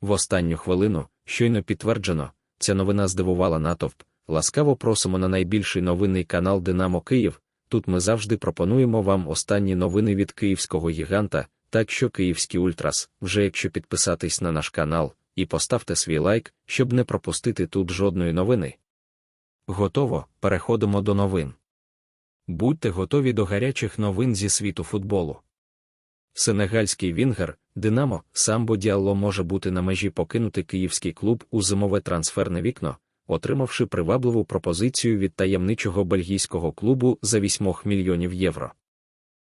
В останню хвилину, щойно підтверджено, ця новина здивувала натовп. Ласкаво просимо на найбільший новинний канал Динамо Київ. Тут ми завжди пропонуємо вам останні новини від київського гіганта, так що київський ультрас, вже якщо підписатись на наш канал, і поставте свій лайк, щоб не пропустити тут жодної новини. Готово, переходимо до новин. Будьте готові до гарячих новин зі світу футболу. Сенегальський Вінгер, Динамо, Самбо Діалло може бути на межі покинути київський клуб у зимове трансферне вікно, отримавши привабливу пропозицію від таємничого бельгійського клубу за 8 мільйонів євро.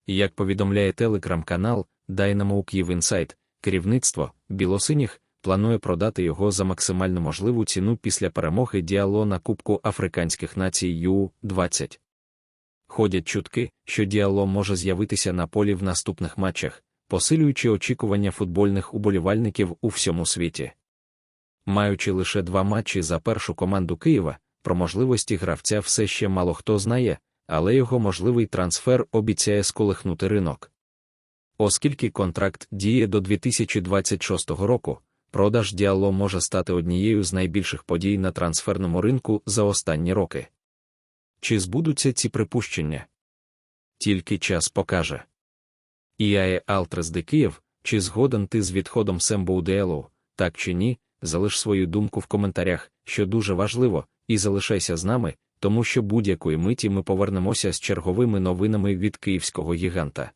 Як повідомляє телеграм-канал Dynamo Kyiv Insight, керівництво білосиніх планує продати його за максимально можливу ціну після перемоги Діало на Кубку Африканських націй Ю-20. Ходять чутки, що Діало може з'явитися на полі в наступних матчах, посилюючи очікування футбольних уболівальників у всьому світі. Маючи лише два матчі за першу команду Києва, про можливості гравця все ще мало хто знає, але його можливий трансфер обіцяє сколихнути ринок. Оскільки контракт діє до 2026 року, продаж діало може стати однією з найбільших подій на трансферному ринку за останні роки. Чи збудуться ці припущення? Тільки час покаже. ІАЕ Алтрес де Київ, чи згоден ти з відходом Сембоудеелу, так чи ні, залиш свою думку в коментарях, що дуже важливо, і залишайся з нами, тому що будь-якої миті ми повернемося з черговими новинами від київського гіганта.